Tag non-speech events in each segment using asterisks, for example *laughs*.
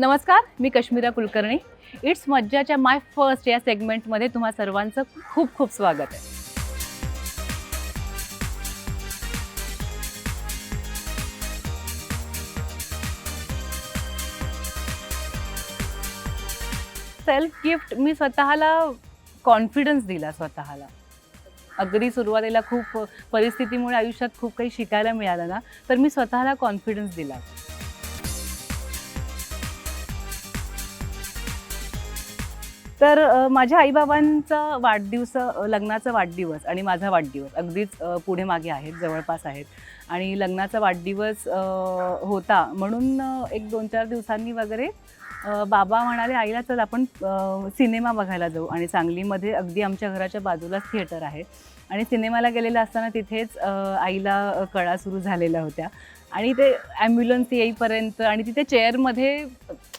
नमस्कार मी कश्मीरा कुलकर्णी. इट्स मज्जाच्या माय फर्स्ट या सेगमेंटमध्ये तुम्हा सर्वांचं खूप खूप स्वागत आहे. सेल्फ गिफ्ट मी स्वतःला कॉन्फिडन्स दिला स्वतःला. अगदी सुरुवातीला खूप परिस्थितीमुळे आयुष्यात खूप काही शिकायला मिळालं ना तर मी स्वतःला कॉन्फिडन्स दिला. तर माझ्या आईबाबांचा वाढदिवस लग्नाचा वाढदिवस आणि माझा वाढदिवस अगदीच पुढे मागे आहेत जवळपास आहेत. आणि लग्नाचा वाढदिवस होता म्हणून एक दोन चार दिवसांनी वगैरे बाबा म्हणाले आईला चल आपण सिनेमा बघायला जाऊ. आणि सांगलीमध्ये अगदी आमच्या घराच्या बाजूलाच थिएटर आहे. आणि सिनेमाला गेलेलं असताना तिथेच आईला कळा सुरू झालेल्या होत्या. आणि ते ॲम्ब्युलन्स येईपर्यंत आणि तिथे चेअरमध्ये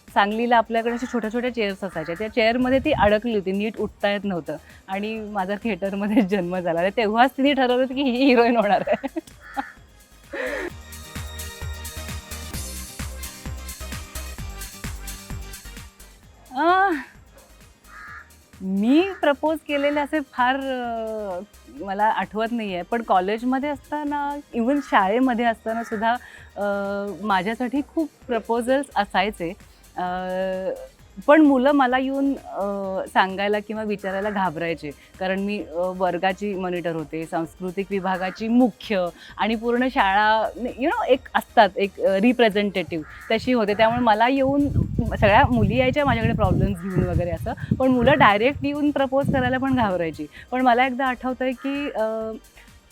सांगलीला आपल्याकडे अशा छोट्या छोट्या चेअर्स असायच्या. त्या चेअरमध्ये ती अडकली होती नीट उठता येत नव्हतं. आणि माझा थिएटरमध्ये *laughs* जन्म झाला. तेव्हाच तिने ठरवलं होतं की ही हिरोईन होणार आहे. *laughs* मी प्रपोज केलेले असे फार मला आठवत नाही आहे पण कॉलेजमध्ये असताना इवन शाळेमध्ये असताना सुद्धा माझ्यासाठी खूप प्रपोजल्स असायचे. पण मुलं मला येऊन सांगायला किंवा विचारायला घाबरायचे. कारण मी वर्गाची मॉनिटर होते सांस्कृतिक विभागाची मुख्य आणि पूर्ण शाळा यु नो एक असतात एक रिप्रेझेंटेटिव्ह तशी होते. त्यामुळे मला येऊन सगळ्या मुली यायच्या माझ्याकडे प्रॉब्लेम्स घेऊन वगैरे असं. पण मुलं डायरेक्ट येऊन प्रपोज करायला पण घाबरायची. पण मला एकदा आठवतं आहे की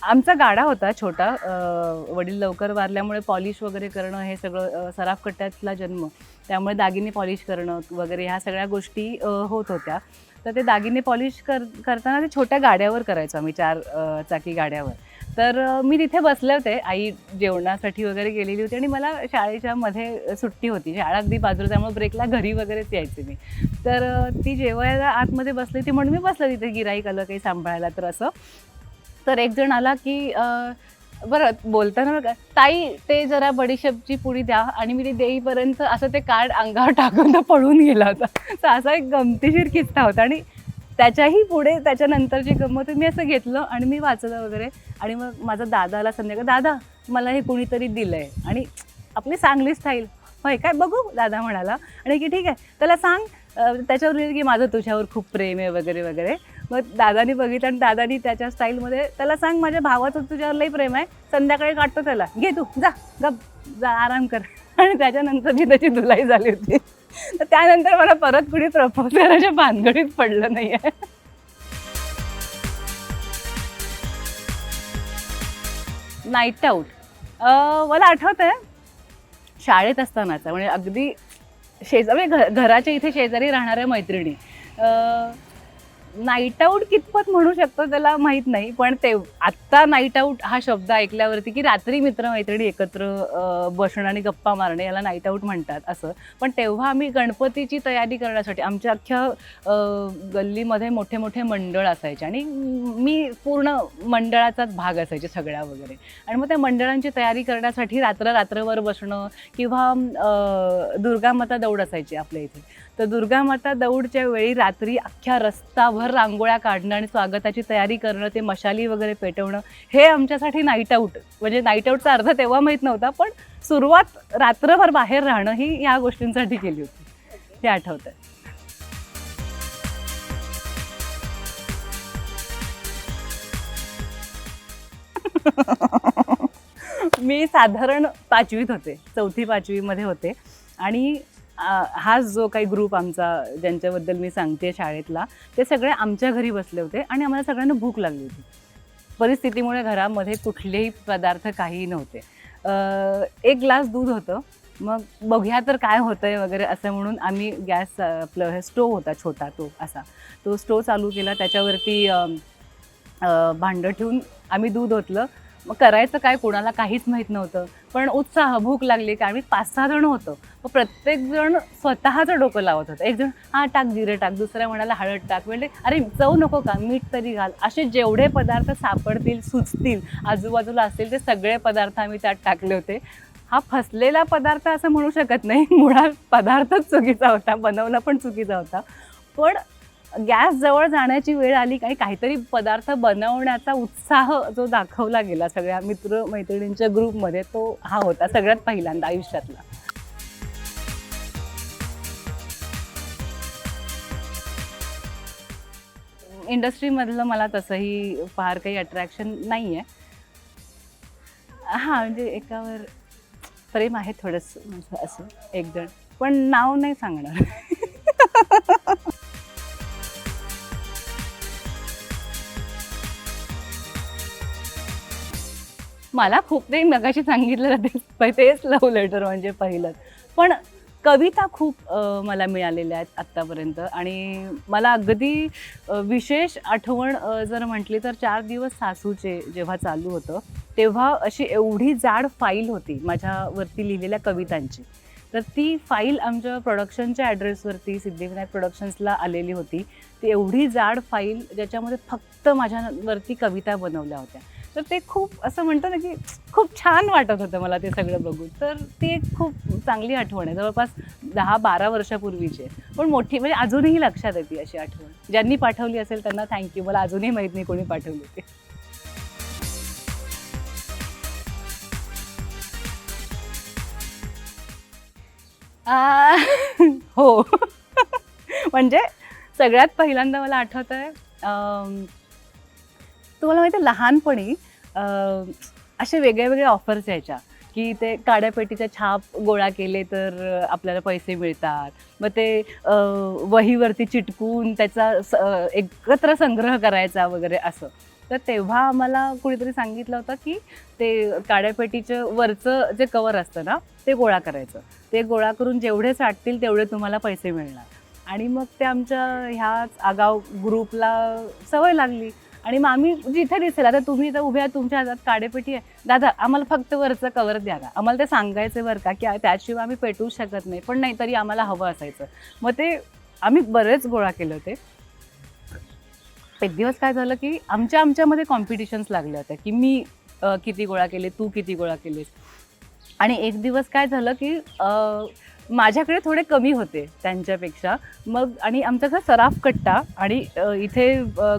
आमचा गाडा होता छोटा वडील लवकर वारल्यामुळे पॉलिश वगैरे करणं हे सगळं सराफ कट्ट्यातला जन्म. त्यामुळे दागिने पॉलिश करणं वगैरे ह्या सगळ्या गोष्टी होत होत्या. तर ते दागिने पॉलिश कर करताना ते छोट्या गाड्यावर करायचो आम्ही चार चाकी गाड्यावर. तर मी तिथे बसले होते. आई जेवणासाठी वगैरे गेलेली होती आणि मला शाळेच्या मध्ये सुट्टी होती. शाळा अगदी बाजूला त्यामुळे ब्रेकला घरी वगैरेच यायचे मी. तर ती जेवायला आतमध्ये बसली ती म्हणून मी बसले तिथे. गिराईक आलं काही सांभाळायला तर असं. तर एक जण आला की बरं बोलताना बघा ताई ते जरा बडीशेपची पुडी द्या आणि मी ती देईपर्यंत असं ते कार्ड अंगावर टाकून तो पळून गेला होता. *laughs* तर असा एक गमतीशीर किस्सा होता आणि त्याच्याही पुढे त्याच्यानंतरची गंमत मी असं घेतलं आणि मी वाचलं वगैरे. आणि मग माझा दादाला संध्याकाळ दादा मला हे कुणीतरी दिलं आहे आणि आपली चांगली स्टाईल होय काय बघू दादा म्हणाला. आणि की ठीक आहे त्याला सांग त्याच्यावर लिहिलं की माझं तुझ्यावर खूप प्रेम आहे वगैरे वगैरे. मग दादानी बघितलं आणि दादानी त्याच्या स्टाईलमध्ये त्याला सांग माझ्या भावाचं तुझ्यावर लई प्रेम आहे संध्याकाळी काढतो त्याला. घे तू जा गप जा आराम कर. आणि त्याच्यानंतर मी त्याची धुलाई झाली होती. तर त्यानंतर मला परत कुणी प्रपोज करायच्या भानगडीत पडलं नाही आहे नाईट आऊट मला आठवत आहे शाळेत असतानाचा म्हणजे अगदी शेजारी म्हणजे घ घराच्या इथे शेजारी राहणाऱ्या मैत्रिणी नाईट आऊट कितपत म्हणू शकतो त्याला माहीत नाही पण ते आत्ता नाईट आऊट हा शब्द ऐकल्यावरती की रात्री मित्रमैत्रिणी एकत्र बसणं आणि गप्पा मारणे याला नाईट आऊट म्हणतात असं. पण तेव्हा आम्ही गणपतीची तयारी करण्यासाठी आमच्या अख्ख्या गल्लीमध्ये मोठे मोठे मंडळ असायचे आणि मी पूर्ण मंडळाचाच भाग असायचे सगळ्या वगैरे. आणि मग त्या मंडळांची तयारी करण्यासाठी रात्र रात्रभर बसणं किंवा दुर्गामाता दौड असायची आपल्या इथे. तर दुर्गामाता दौडच्या वेळी रात्री अख्ख्या रस्ताभर रांगोळ्या काढणं आणि स्वागताची तयारी करणं ते मशाली वगैरे पेटवणं हे आमच्यासाठी नाईट आऊट म्हणजे नाईट आऊटचा अर्थ तेव्हा माहीत नव्हता पण सुरुवात रात्रभर बाहेर राहणं ही या गोष्टींसाठी केली होती. हे आठवतं मी साधारण पाचवीत होते चौथी पाचवीमध्ये होते. आणि हाच हा जो काही ग्रुप आमचा ज्यांच्याबद्दल मी सांगते शाळेतला ते सगळे आमच्या घरी बसले होते आणि आम्हाला सगळ्यांना भूक लागली होती. परिस्थितीमुळे घरामध्ये कुठलेही पदार्थ काहीही नव्हते. एक ग्लास दूध होतं. मग बघूया तर काय होतंय वगैरे असं म्हणून आम्ही गॅस आपलं हे स्टोव होता छोटा तो असा. तो स्टोव चालू केला. त्याच्यावरती भांडं ठेवून आम्ही दूध ओतलं. मग करायचं काय कोणाला काहीच माहीत नव्हतं. पण उत्साह भूक लागली की आम्ही पाच सहा जण होतो. मग प्रत्येकजण स्वतःचं डोकं लावत होतं. एकजण हा हां टाक जिरे टाक. दुसऱ्या म्हणाला हळद टाक. म्हणजे अरे चव नको का? मीठ तरी घाल. असे जेवढे पदार्थ सापडतील सुचतील आजूबाजूला असतील ते सगळे पदार्थ आम्ही त्यात टाकले होते. हा फसलेला पदार्थ असं म्हणू शकत नाही. *laughs* मुळात पदार्थच चुकीचा होता. बनवला पण चुकीचा होता. पण गॅस जवळ जाण्याची वेळ आली काही काहीतरी पदार्थ बनवण्याचा उत्साह जो दाखवला गेला सगळ्या मित्र मैत्रिणींच्या ग्रुपमध्ये तो हा होता सगळ्यात पहिल्यांदा आयुष्यातला. इंडस्ट्रीमधलं मला तसंही फार काही अट्रॅक्शन नाही आहे हां म्हणजे एकावर प्रेम आहे थोडंसं असं एकजण पण नाव नाही सांगणार. *laughs* मला खूप ते मगाशी सांगितलं तेच तेच लव्ह लेटर म्हणजे पहिलं. पण कविता खूप मला मिळालेल्या आहेत आत्तापर्यंत. आणि मला अगदी विशेष आठवण जर म्हटली तर चार दिवस सासूचे जेव्हा चालू होतं तेव्हा अशी एवढी जाड फाईल होती माझ्यावरती लिहिलेल्या कवितांची. तर ती फाईल आमच्या प्रोडक्शनच्या ॲड्रेसवरती सिद्धिविनायक प्रोडक्शन्सला आलेली होती. ती एवढी जाड फाईल ज्याच्यामध्ये फक्त माझ्यावरती कविता बनवल्या होत्या. तर ते खूप असं म्हणतं ना की खूप छान वाटत होतं मला ते सगळं बघून. तर ती एक खूप चांगली आठवण आहे. जवळपास दहा बारा वर्षापूर्वीची. आहे पण मोठी म्हणजे अजूनही लक्षात येते अशी आठवण. ज्यांनी पाठवली असेल त्यांना थँक्यू मला अजूनही माहीत नाही कोणी पाठवली ते हो. म्हणजे सगळ्यात पहिल्यांदा मला आठवत आहे तुम्हाला माहिती आहे लहानपणी अशा असे वेगळ्या वेगळ्या ऑफर्स यायच्या की ते काड्यापेटीच्या छाप गोळा केले तर आपल्याला पैसे मिळतात. मग ते वहीवरती चिटकून त्याचा स- एकत्र संग्रह करायचा वगैरे असं. तर तेव्हा आम्हाला कुणीतरी सांगितलं होतं की ते काड्यापेटीचं वरचं जे कवर असतं ना ते गोळा करायचं. ते गोळा करून जेवढे साठतील तेवढे तुम्हाला पैसे मिळणार. आणि मग ते आमच्या ह्याच आगाव ग्रुपला सवय लागली. आणि मग आम्ही म्हणजे जिथे दिसेल. आता तुम्ही इथं उभ्या आहात, तुमच्या हातात काडेपेटी आहे. दादा आम्हाला फक्त वरचं कवर द्या ना. आम्हाला ते सांगायचं बरं का की त्याशिवाय आम्ही पेटवू शकत नाही. पण नाही तरी आम्हाला हवं असायचं. मग ते आम्ही बरेच गोळा केले होते. एक दिवस काय झालं की आमच्या आमच्यामध्ये कॉम्पिटिशन्स लागल्या होत्या की मी किती गोळा केले तू किती गोळा केलेस. आणि एक दिवस काय झालं की माझ्याकडे थोडे कमी होते त्यांच्यापेक्षा. मग आणि आमचा कसा सराफ कट्टा आणि इथे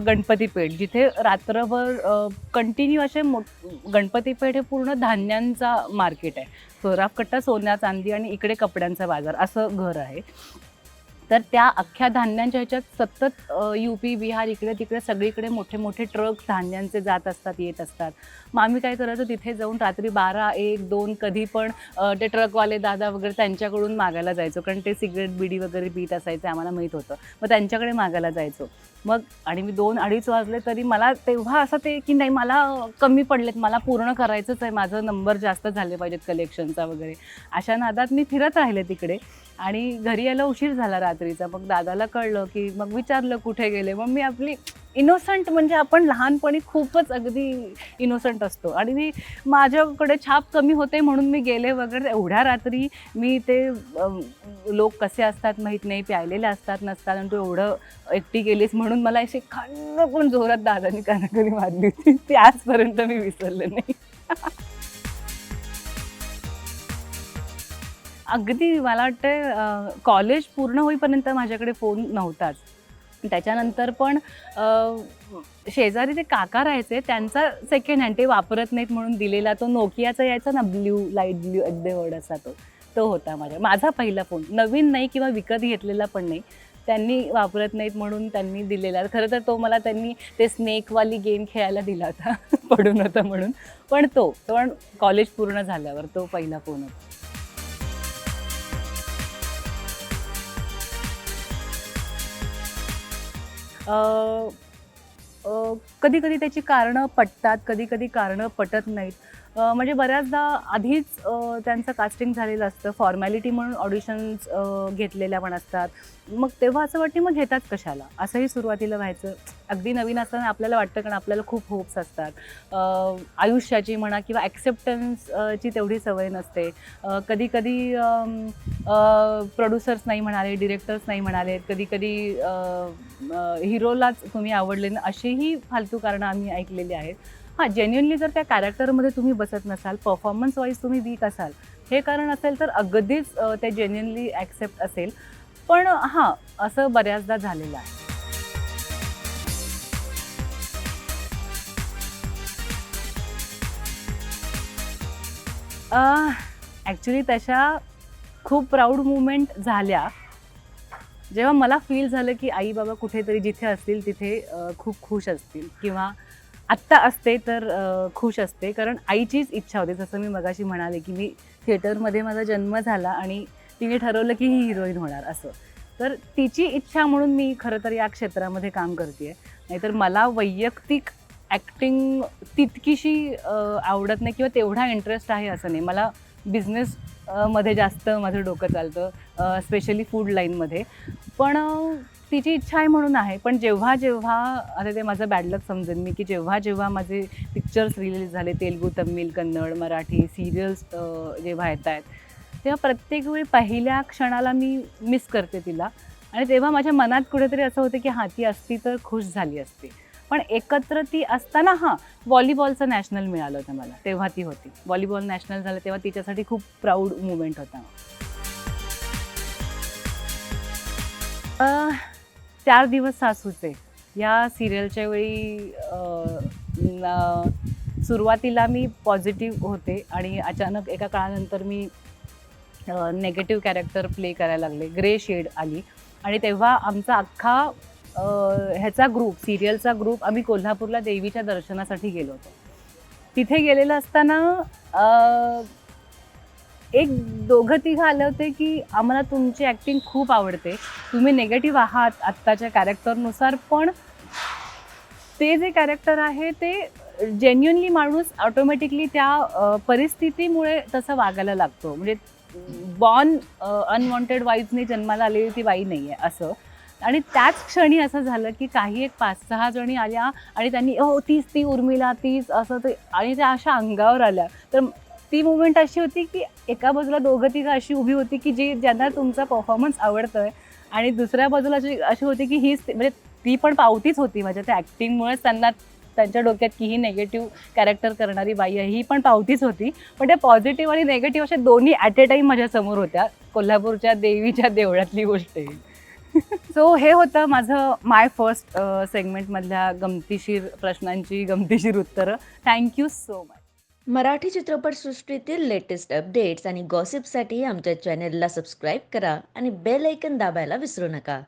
गणपतीपेठ जिथे रात्रभर कंटिन्यू असे मो गणपतीपेठ हे पूर्ण धान्यांचा मार्केट आहे. सराफ कट्टा सोन्या चांदी आणि इकडे कपड्यांचा बाजार असं घर आहे. तर त्या अख्ख्या धान्यांच्या ह्याच्यात सतत यू पी बिहार इकडे तिकडे सगळीकडे मोठे मोठे ट्रक धान्यांचे जात असतात येत असतात. मग आम्ही काय करायचो तिथे जाऊन रात्री बारा एक दोन कधी पण ते ट्रकवाले दादा वगैरे त्यांच्याकडून मागायला जायचो. कारण ते सिगरेट बिडी वगैरे पीत असायचे आम्हाला माहीत होतं. मग त्यांच्याकडे मागायला जायचो. मग आणि मी दोन अडीच वाजले तरी मला तेव्हा असं ते की नाही मला कमी पडलेत मला पूर्ण करायचंच आहे माझं नंबर जास्त झाले पाहिजेत कलेक्शनचा वगैरे. अशा नादात मी फिरत राहिले तिकडे. आणि घरी यायला उशीर झाला रात्री. रात्रीचा. मग दादाला कळलं की मग विचारलं कुठे गेले. मग मी आपली इनोसंट म्हणजे आपण लहानपणी खूपच अगदी इनोसंट असतो. आणि मी माझ्याकडे छाप कमी होते म्हणून मी गेले वगैरे. एवढ्या रात्री मी ते लोक कसे असतात माहीत नाही. प्यायलेले असतात नसतात. आणि तू एवढं एकटी गेलीस म्हणून मला अशी खंड पण जोरात दादानी कानाकरी मारली होती. ती आजपर्यंत मी विसरले नाही. *laughs* अगदी मला वाटतं कॉलेज पूर्ण होईपर्यंत माझ्याकडे फोन नव्हताच. त्याच्यानंतर पण शेजारी जे काका राहायचे त्यांचा सेकंड हँड ते वापरत नाहीत म्हणून दिलेला तो नोकियाचा यायचा ना ब्ल्यू लाइट ब्ल्यू अगदी वर्ड असा तो. तो होता माझ्या. माझा पहिला फोन नवीन नाही किंवा विकत घेतलेला पण नाही. त्यांनी वापरत नाहीत म्हणून त्यांनी दिलेला. खरं तर तो मला त्यांनी ते स्नेकवाली गेम खेळायला दिला होता. *laughs* पडून होता म्हणून. पण तो पण कॉलेज पूर्ण झाल्यावर तो पहिला फोन होता. कधी कधी त्याची कारणं पटतात कधी कधी कारणं पटत नाहीत. म्हणजे बऱ्याचदा आधीच त्यांचं कास्टिंग झालेलं असतं. फॉर्मॅलिटी म्हणून ऑडिशन्स घेतलेल्या पण असतात. मग तेव्हा असं वाटते मग घेतात कशाला? असंही सुरुवातीला व्हायचं. अगदी नवीन असताना आपल्याला वाटतं कारण आपल्याला खूप होप्स असतात. आयुष्याची म्हणा किंवा ॲक्सेप्टन्सची तेवढी सवय नसते. कधी कधी प्रोड्युसर्स नाही म्हणाले डिरेक्टर्स नाही म्हणाले. कधी कधी हिरोलाच तुम्ही आवडले ना अशीही फालतू कारणं आम्ही ऐकलेली आहेत. हां जेन्युनली जर त्या कॅरेक्टरमध्ये तुम्ही बसत नसाल परफॉर्मन्स वाईज तुम्ही वीक असाल हे कारण असेल तर अगदीच ते जेन्युनली ॲक्सेप्ट असेल. पण हां असं बऱ्याचदा झालेलं आहे. ॲक्च्युली तशा खूप प्राऊड मुवमेंट झाल्या. जेव्हा मला फील झालं की आई बाबा कुठेतरी जिथे असतील तिथे खूप खुश असतील किंवा आत्ता असते तर खुश असते. कारण आईचीच इच्छा होती. जसं मी मगाशी म्हणाले की मी थिएटरमध्ये माझा जन्म झाला आणि तिने ठरवलं की ही हिरोईन होणार असं. तर तिची इच्छा म्हणून मी खरं तर या क्षेत्रामध्ये काम करते नाहीतर मला वैयक्तिक ॲक्टिंग तितकीशी आवडत नाही किंवा तेवढा इंटरेस्ट आहे असं नाही. मला बिझनेस मध्ये जास्त माझं डोकं चालतं स्पेशली फूड लाईनमध्ये पण तिची इच्छा आहे म्हणून आहे. पण जेव्हा जेव्हा आता ते माझं बॅडलक समजेन मी की जेव्हा जेव्हा माझे पिक्चर्स रिलीज झाले तेलगू तमिळ कन्नड मराठी सिरियल्स जेव्हा येत आहेत तेव्हा प्रत्येक वेळी पहिल्या क्षणाला मी मिस करते तिला. आणि तेव्हा माझ्या मनात कुठेतरी असं होतं की हां ती असती तर खुश झाली असती. पण एकत्र ती असताना हां व्हॉलीबॉलचं नॅशनल मिळालं होतं मला. तेव्हा ती होती. व्हॉलीबॉल नॅशनल झालं तेव्हा तिच्यासाठी खूप प्राऊड मुवमेंट होता. चार दिवस सासूचे. या सिरियलच्या वेळी सुरुवातीला मी पॉझिटिव्ह होते आणि अचानक एका काळानंतर मी नेगेटिव्ह कॅरेक्टर प्ले करायला लागले. ग्रे शेड आली. आणि तेव्हा आमचा अख्खा ह्याचा ग्रुप सिरियलचा ग्रुप आम्ही कोल्हापूरला देवीच्या दर्शनासाठी गेलो होतो. तिथे गेलेलं असताना एक दोघं तिघं आले होते की आम्हाला तुमची ॲक्टिंग खूप आवडते. तुम्ही नेगेटिव्ह आहात आत्ताच्या कॅरेक्टरनुसार पण ते जे कॅरेक्टर आहे ते जेन्युनली माणूस ऑटोमॅटिकली त्या परिस्थितीमुळे तसं वागायला लागतो. म्हणजे बॉर्न अनवॉन्टेड वाईफने जन्माला आलेली ती बाई नाही आहे असं. आणि त्याच क्षणी असं झालं की काही एक पाच सहा जणी आल्या आणि त्यांनी हो तीच ती उर्मिला तीच असं ते आणि त्या अशा अंगावर आल्या. तर ती मुवमेंट अशी होती की एका बाजूला दोघं तिघं अशी उभी होती की जी ज्यांना तुमचा परफॉर्मन्स आवडतो आहे आणि दुसऱ्या बाजूला अशी अशी होती की हीच म्हणजे ती पण पावतीच होती माझ्या त्या ॲक्टिंगमुळेच त्यांना त्यांच्या डोक्यात की ही नेगेटिव्ह कॅरेक्टर करणारी बाई आहे ही पण पावतीच होती. पण त्या पॉझिटिव्ह आणि नेगेटिव्ह अशा दोन्ही ॲट ए टाईम माझ्यासमोर होत्या कोल्हापूरच्या देवीच्या देवळातली गोष्ट आहे सो हे होतं माझं माय फर्स्ट सेगमेंटमधल्या गमतीशीर प्रश्नांची गमतीशीर उत्तरं. Thank you so much Marathi चित्रपटसृष्टीतील लेटेस्ट अपडेट्स आणि गॉसिपसाठी आमच्या चॅनेलला सबस्क्राईब करा आणि बेल ऐकन दाबायला विसरू नका.